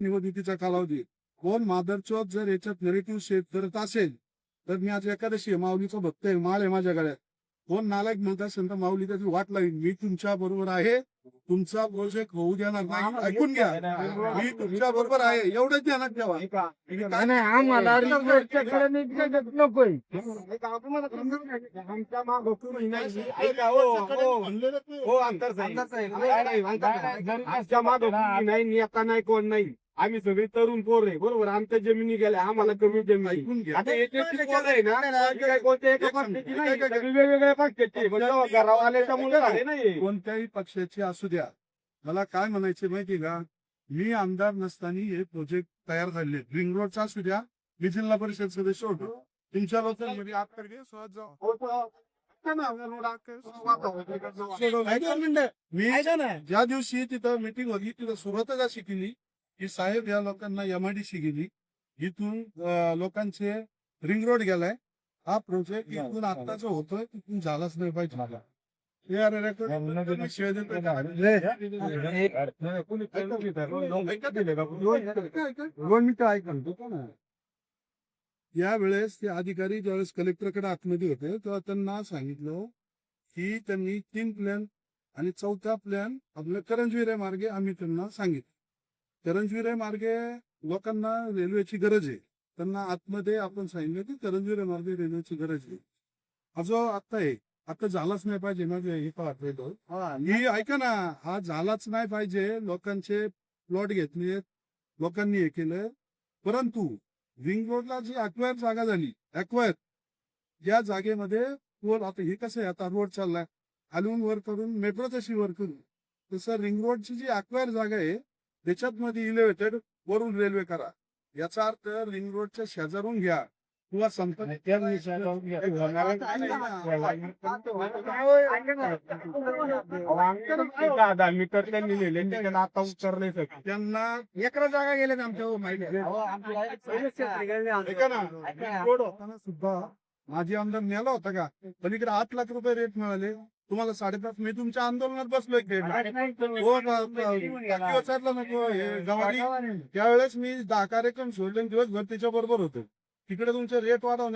निवडणुकीचा कालावधी. कोण मादरचोद जर याच्यात नेरेटिव्ह शेत करत असेल तर मी आज एकादशी माऊलीचं भक्त आहे माल आहे माझ्या गळ्यात. कोण नालायक म्हणत असेल तर माऊली त्याची वाट लागेल मी तुमच्या बरोबर आहे तुमचा प्रोजेक्ट होऊ देणार नाही. ऐकून घ्या. मी तुमच्या बरोबर आहे एवढंच ध्यानात ठेवा. आमच्या मागं हो, हो. हो, नाही कोण नाही. आम्ही सगळे तरुण पोर आहे बरोबर? आमच्या जमिनी गेल्या आम्हाला कमी जमीन आहे. ऐकून घ्या. आता एक एकटी पोरं आहे ना ती काय कोणत्या एका पक्षाची नाही सगळी वेगवेगळ्या पक्षाची मुलं झाले नाही. कोणत्याही पक्षाचे असू द्या. मला काय म्हणायचे माहिती का? मी आमदार नसताना हे प्रोजेक्ट तयार झाले रिंग रोडचा असू द्या मी जिल्हा परिषद सदस्य होतो. तुमच्या लोकांमध्ये आत कर घे, सहज जाऊ. मी ज्या दिवशी तिथं मीटिंग होती तिथं सुरुवातच अशी केली. की साहेब या लोकांना एमआयडीसी गेली. इथून लोकांचे रिंग रोड गेलाय. हा प्रोजेक्ट इथून आता जो होतोय तिथून झालाच नाही पाहिजे. हे ना. यावेळेस ते अधिकारी ज्यावेळेस कलेक्टरकडे आतमध्ये होते तेव्हा त्यांना सांगितलं की त्यांनी तीन प्लॅन आणि चौथा प्लॅन आपल्या करंजविरे मार्गे आम्ही त्यांना सांगितलं. करंजविरे मार्गे लोकांना रेल्वेची गरज आहे. त्यांना आतमध्ये आपण सांगितलं की करंजविरे मार्गे रेल्वेची गरज आहे. हा जो आता आहे आता झालाच नाही पाहिजे ना जे हे पाहतोय ही ऐका ना हा झालाच नाही पाहिजे. लोकांचे प्लॉट घेतले लोकांनी हे केलं. परंतु रिंग रोडला जी अक्वायर जागा झाली अक्वायर या जागेमध्ये वर आता हे कसं आहे? आता रोड चाललाय. खालून वर करून मेट्रो तशी वर करून. तसं रिंग रोडची जी अक्वायर जागा आहे त्याच्यात मध्ये इलेव्हेटेड वरून रेल्वे करा. याचा अर्थ रिंग रोडच्या शेजारून घ्या. किंवा संपर्क दहा मीटर त्यांनी लिहिले. त्याच्यात आता उतरले सगळे. त्यांना एकरा जागा गेल्या आमच्या हो, माहिती होताना सुद्धा माझी आमदार नेला होता का? पलीकडे आठ लाख रुपये रेट मिळाले. तुम्हाला साडेपाच मी तुमच्या आंदोलनात ना, बाकी विचारलं नको त्यावेळेस मी दहा कार्यक्रम सोडले दिवसभर त्याच्या बरोबर होतो. तिकडे तुमचे रेट वाढवणे